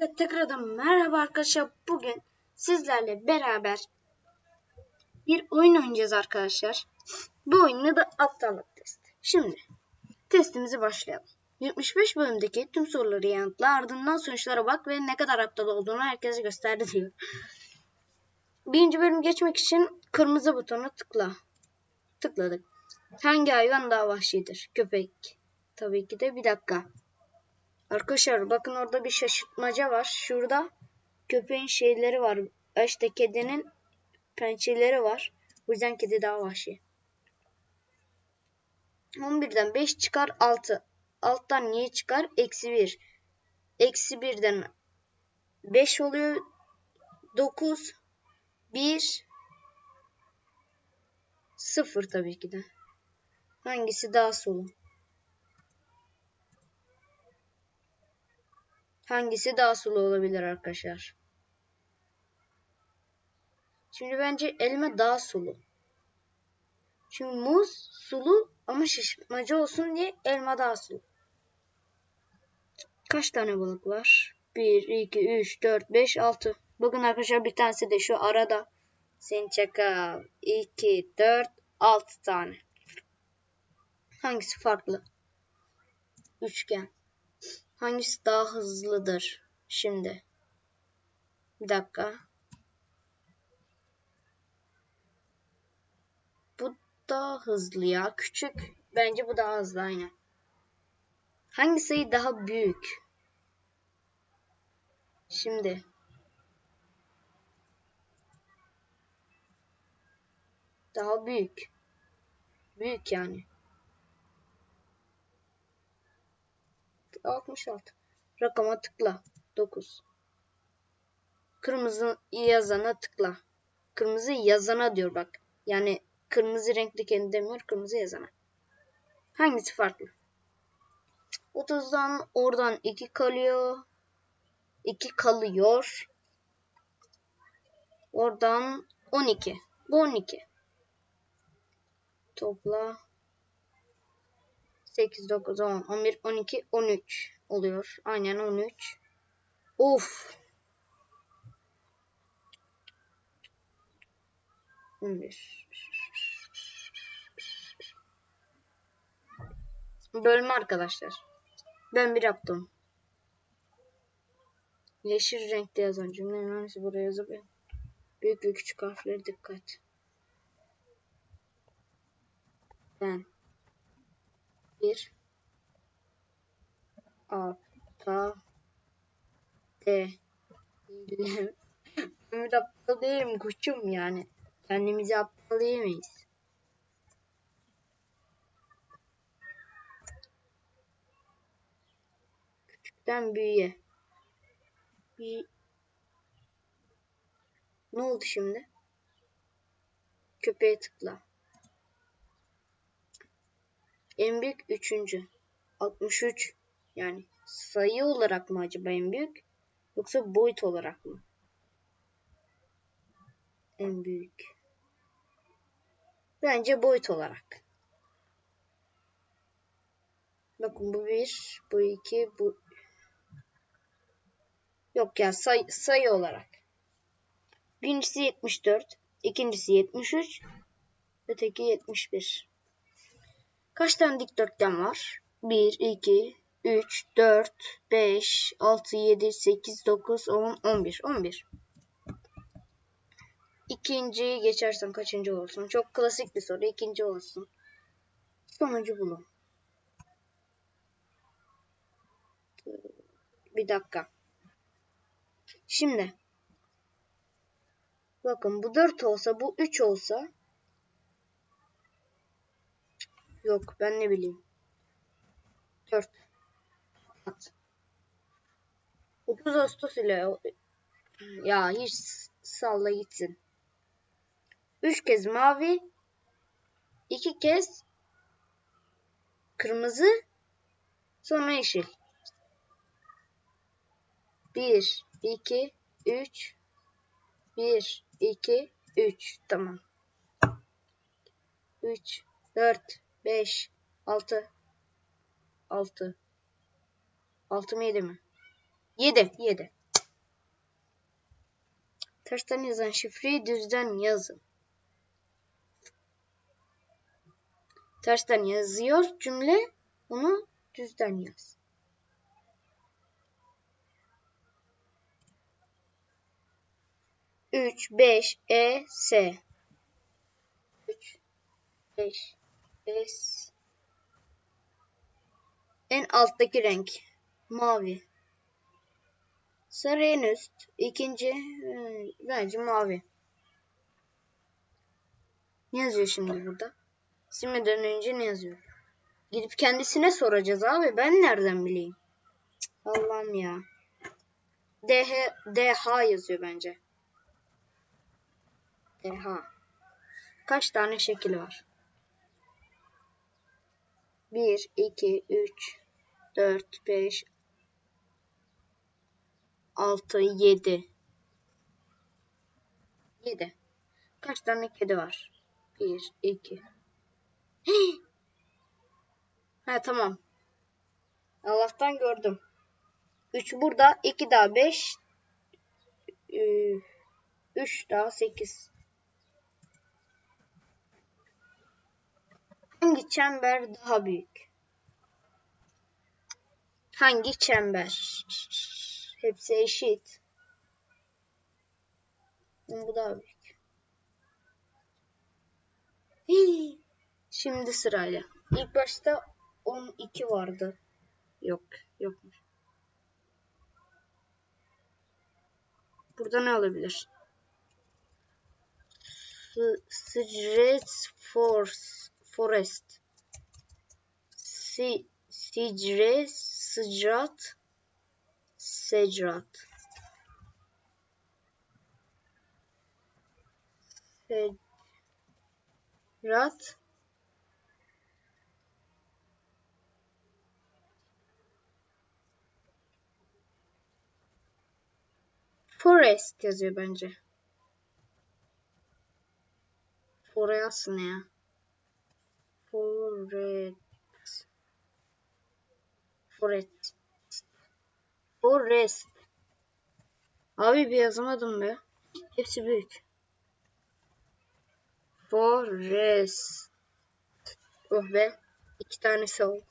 Hepinize tekrardan merhaba arkadaşlar. Bugün sizlerle beraber bir oyun oynayacağız arkadaşlar. Bu oyunun da aptallık testi. Şimdi testimizi başlayalım. 75 bölümdeki tüm soruları yanıtla ardından sonuçlara bak ve ne kadar aptal olduğunu herkese gösterdi diyor. Birinci bölüm geçmek için kırmızı butona tıkla. Tıkladık. Hangi hayvan daha vahşidir? Köpek. Tabii ki de bir dakika. Arkadaşlar bakın orada bir şaşırtmaca var. Şurada köpeğin şeyleri var. İşte kedinin pençeleri var. Bu yüzden kedi daha vahşi. 11'den 5 çıkar 6. Alttan niye çıkar? Eksi 1. Eksi 1'den 5 oluyor. 9. 1. 0 tabii ki de. Hangisi daha solu? Hangisi daha sulu olabilir arkadaşlar? Şimdi bence elma daha sulu. Çünkü muz sulu ama şaşırtmacı olsun diye elma daha sulu. Kaç tane balık var? 1, 2, 3, 4, 5, 6. Bakın arkadaşlar bir tanesi de şu arada. Sen çakal. 2, 4, 6 tane. Hangisi farklı? Üçgen. Hangisi daha hızlıdır? Şimdi. Bir dakika. Bu daha hızlı ya. Küçük. Bence bu daha hızlı aynen. Hangi sayı daha büyük? Şimdi. Daha büyük. Büyük yani. 66. Rakama tıkla. 9. Kırmızı yazana tıkla. Kırmızı yazana diyor bak. Yani kırmızı renkli kendi demiyor. Kırmızı yazana. Hangisi farklı? 30'dan oradan 2 kalıyor. 2 kalıyor. Oradan 12. Bu 12. Topla 8, 9, 10, 11, 12, 13 oluyor. Aynen 13. Of. 11. Bölme arkadaşlar. Ben bir yaptım. Yeşil renkte yazan cümlenin hangisi buraya yazıp büyük ve küçük harflere dikkat. Ben bir aptal değilim. Ümit aptal değilim koçum yani. Kendimizi aptal diyemeyiz. Küçükten büyüğe. Bir... Ne oldu şimdi? Köpeğe tıkla. En büyük üçüncü. 63. Yani sayı olarak mı acaba en büyük? Yoksa boyut olarak mı? En büyük. Bence boyut olarak. Bakın bu bir, bu iki, bu... Yok ya say sayı olarak. Birincisi 74, ikincisi 73, öteki 71. Kaç tane dikdörtgen var? 1, 2, 3, 4, 5, 6, 7, 8, 9, 10, 11. 11. İkinciyi geçersen kaçıncı olsun? Çok klasik bir soru. İkinci olsun. Sonucu bulun. Bir dakika. Şimdi. Bakın bu 4 olsa bu 3 olsa Yok ben ne bileyim. 4. At. 30 Ağustos ile ya hiç salla gitsin. 3 kez mavi, 2 kez kırmızı, sonra yeşil. 1 2 3 1 2 3 tamam. 3 4 5, 6, 6. 6 mı 7 mi? 7, 7. Tersten yazan şifreyi düzden yazın. Tersten yazıyor cümle. Onu düzden yaz. Üç, beş, E, S. Üç, beş, E, S. En alttaki renk. Mavi. Sarı en üst. İkinci e, bence mavi. Ne yazıyor şimdi burada? Silmeden önce ne yazıyor? Gidip kendisine soracağız abi. Ben nereden bileyim? Allah'ım ya. DH, DH yazıyor bence. DH. Kaç tane şekil var? 1, 2, 3, 4, 5, 6, 7. 7. Kaç tane kedi var? 1, 2. Ha tamam. Allah'tan gördüm. 3 burada, 2 daha 5. 3 daha 8. Hangi çember daha büyük? Hangi çember? Hepsi eşit. Bu daha büyük. Şimdi sırayla. İlk başta 12 vardı. Yok, yokmuş. Burada ne olabilir? Sicret Force Forest. Si, Sicre Sıcrat Secrat. Secrat Forest yazıyor bence. Forest ne ya? Forest. Forest. Forest. Abi bir yazamadım be. Hepsi büyük. Forest. Oh be. İki tanesi oldu.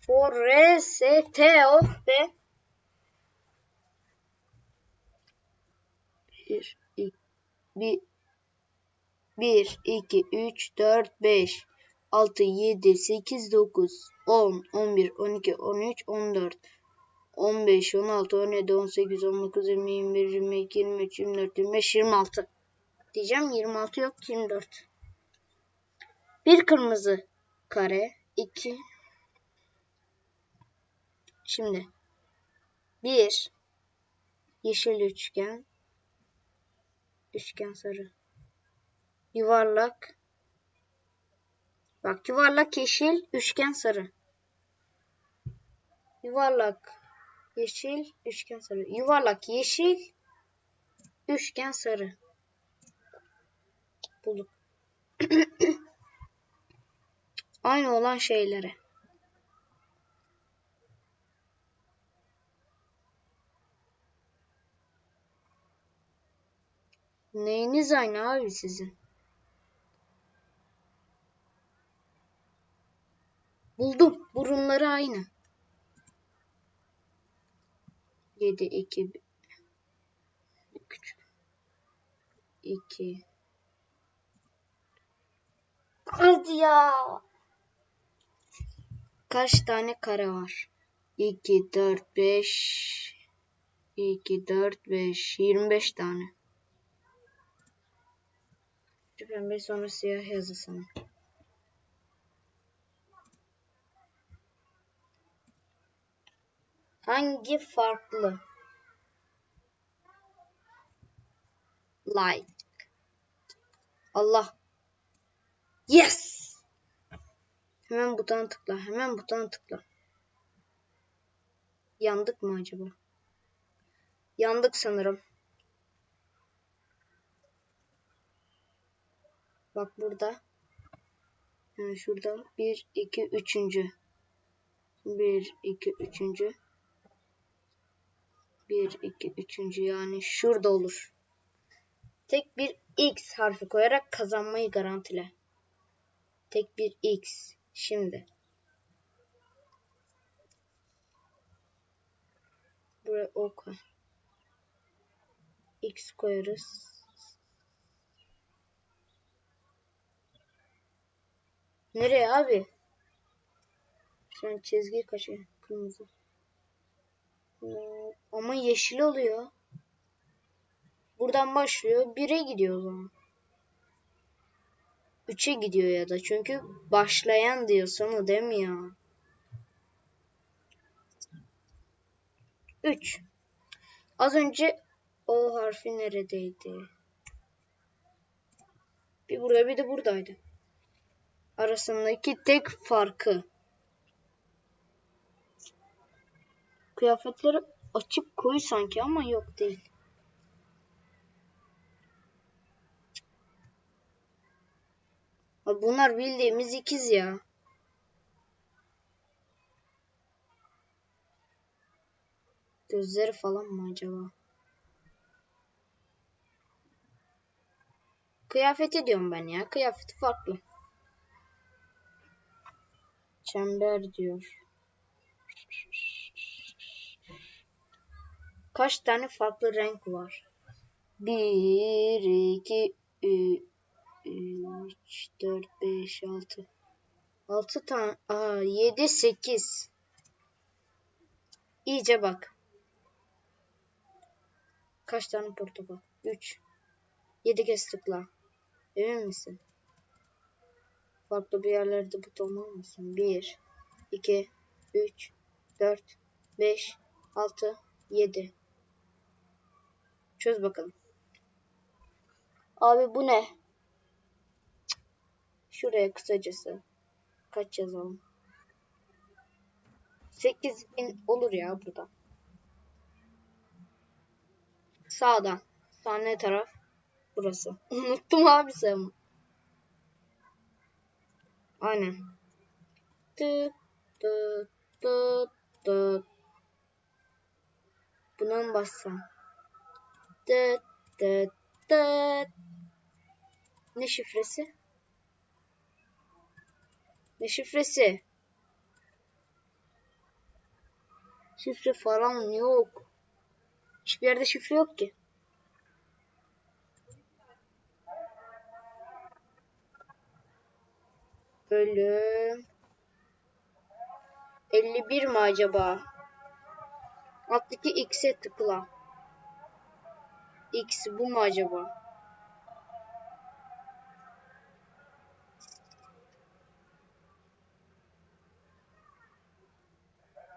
Forest. Oh be. Bir, iki, bir, bir, iki, üç, dört, beş, altı, yedi, sekiz, dokuz, on, on bir, on iki, on üç, on dört, on beş, on altı, on yedi, on sekiz, on dokuz, yirmi, yirmi bir, yirmi iki, yirmi üç, yirmi dört, yirmi beş, yirmi altı. Diyeceğim yirmi altı yok, yirmi dört. Bir kırmızı kare, iki. Şimdi bir yeşil üçgen, üçgen sarı. Yuvarlak. Bak yuvarlak yeşil, üçgen sarı. Yuvarlak yeşil, üçgen sarı. Yuvarlak yeşil, üçgen sarı. Bulduk. Aynı olan şeylere. Neyiniz aynı abi sizin? Buldum. Burunları aynı. 7 2 küçük 2 Hadi ya. Kaç tane kare var? 2 4 5 2 4 5 25 tane. Pembe sonra siyah yazı sana. Hangi farklı? Like. Allah. Yes. Hemen butona tıkla. Hemen butona tıkla. Yandık mı acaba? Yandık sanırım. Bak burada. Yani şurada. 1, 2, 3. 1, 2, 3. 1, 2, 3. Yani şurada olur. tek bir X harfi koyarak kazanmayı garantile. Tek bir X. Şimdi. Buraya O koy. X koyarız. Nereye abi? Şu an çizgi kaçıyor. Kırmızı. Ee, Ama yeşil oluyor. Buradan başlıyor. 1'e gidiyor o zaman. 3'e gidiyor ya da. Çünkü başlayan diyor sana değil mi ya? 3. Az önce O harfi neredeydi? Bir burada bir de buradaydı. Arasındaki tek farkı. Kıyafetleri açık koyu sanki ama yok değil. Bunlar bildiğimiz ikiz ya. Gözleri falan mı acaba? Kıyafeti diyorum ben ya. Kıyafeti farklı. Çember diyor. Kaç tane farklı renk var? 1, 2, 3, 4, 5, 6. 6 tane. Aa, 7, 8. İyice bak. Kaç tane portakal? 3. 7 kez tıkla. Emin misin? Farklı bir yerlerde buton olmasın. 1, 2, 3, 4, 5, 6, 7. Çöz bakalım. Abi bu ne? Şuraya kısacası. Kaç yazalım? 8000 olur ya burada. Sağdan. Sağ ne taraf? Burası. Unuttum abi sen. Aynen. Tıt tıt tıt tıt. Buna mı bassam? Tıt tıt tıt. Ne şifresi? Ne şifresi? Şifre falan yok. Hiçbir yerde şifre yok ki. Bölüm 51 mi acaba? Alttaki X'e tıkla. X bu mu acaba?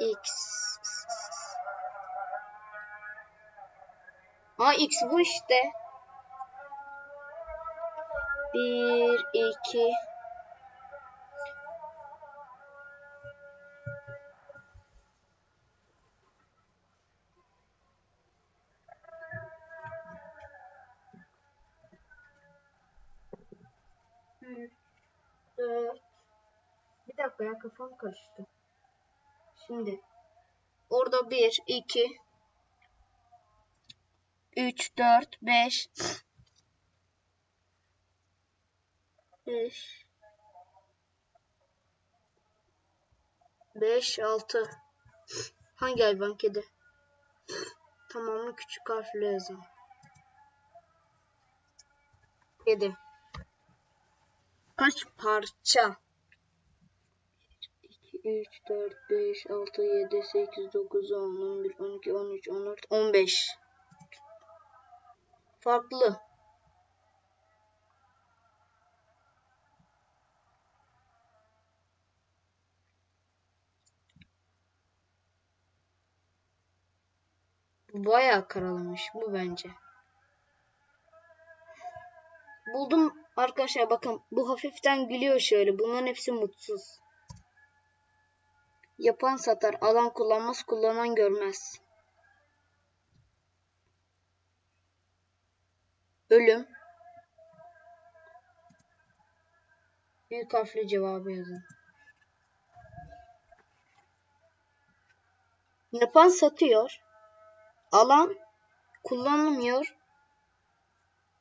X. Ha X bu işte. 1 2 kafam karıştı. Şimdi orada 1 2 3 4 5 5 5 6 Hangi hayvan kedi? Tamamı küçük harfle yazın. Kedi. Kaç parça? 2, 3, 4, 5, 6, 7, 8, 9, 10, 11, 12, 13, 14, 15. Farklı. Bu bayağı karalamış bu bence. Buldum arkadaşlar bakın bu hafiften gülüyor şöyle. Bunların hepsi mutsuz. Yapan satar, alan kullanmaz, kullanan görmez. Ölüm. Büyük harfli cevabı yazın. Yapan satıyor. Alan kullanılmıyor.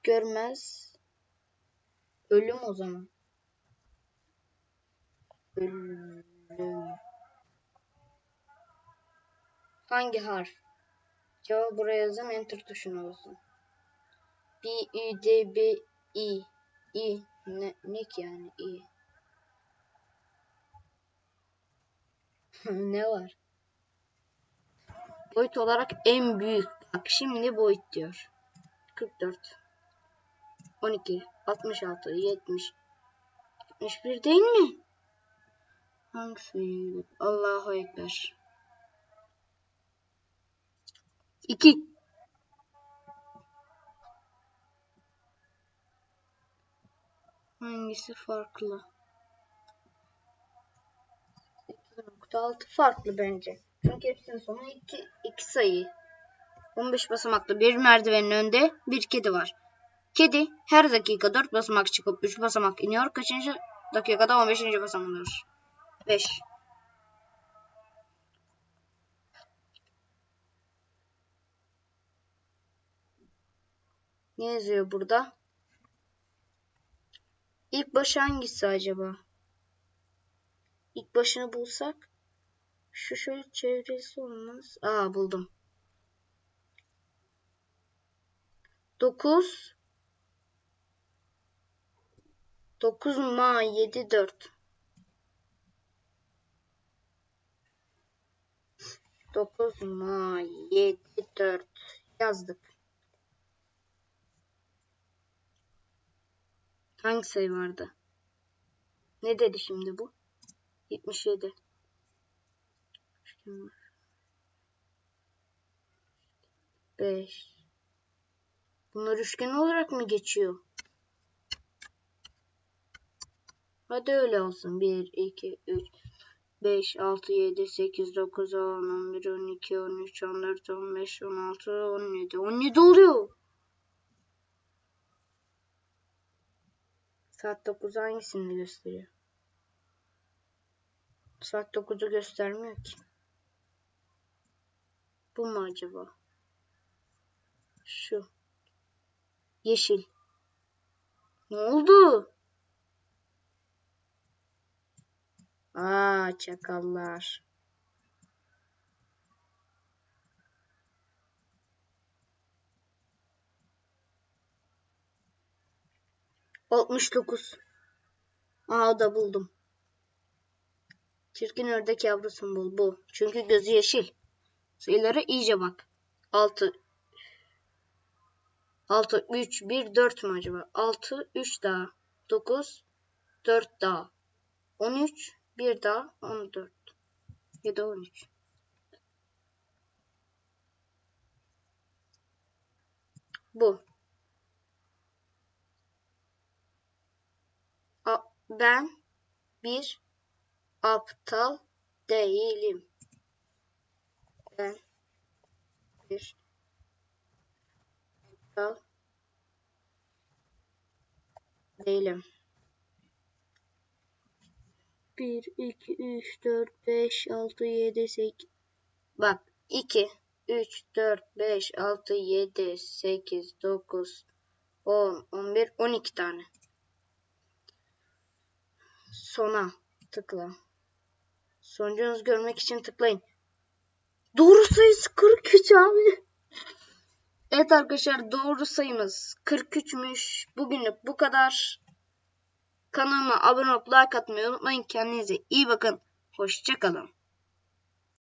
görmez. Ölüm o zaman. Ölüm. Hangi harf? Cevabı buraya yazın. Enter tuşuna basın. B, I, D, B, I. I. Ne, ne ki yani I? ne var? Boyut olarak en büyük. Bak şimdi boyut diyor. 44. 12. 66. 70. 71 değil mi? Hangisi? Allahu Ekber. 2. Hangisi farklı? 8.6 farklı bence. Çünkü hepsinin sonu 2, 2 sayı. 15 basamaklı bir merdivenin önünde bir kedi var. Kedi her dakika 4 basamak çıkıp 3 basamak iniyor. Kaçıncı dakikada 15. basamak oluyor? 5. Ne yazıyor burada? İlk başı hangisi acaba? İlk başını bulsak şu şöyle çevresi olmaz. Aa buldum. 9 9 ma 7 4 9 ma 7 4 yazdık. Hangi sayı vardı? Ne dedi şimdi bu? 77. 5. Bunlar üçgen olarak mı geçiyor? Hadi öyle olsun. 1, 2, 3, 5, 6, 7, 8, 9, 10, 11, 12, 13, 14, 15, 16, 17. 17 oluyor. Saat 9 hangisini gösteriyor? Saat 9'u göstermiyor ki. Bu mu acaba? Şu. Yeşil. Ne oldu? Aa çakallar. Altmış dokuz. Aa da buldum. Çirkin ördek yavrusun bul bu. Çünkü gözü yeşil. Sayılara iyice bak. Altı. Altı, üç, bir, dört mü acaba? Altı, üç daha. Dokuz, dört daha. On üç, bir daha. On dört. Ya da on üç. Bu. Ben bir aptal değilim. Ben bir aptal değilim. 1, 2, 3, 4, 5, 6, 7, 8. Bak 2, 3, 4, 5, 6, 7, 8, 9, 10, 11, 12 tane. Sona tıkla. Sonucunuzu görmek için tıklayın. Doğru sayısı 43 abi. Evet arkadaşlar doğru sayımız 43'müş. Bugünlük bu kadar. Kanalıma abone olup like atmayı unutmayın. Kendinize iyi bakın. Hoşçakalın.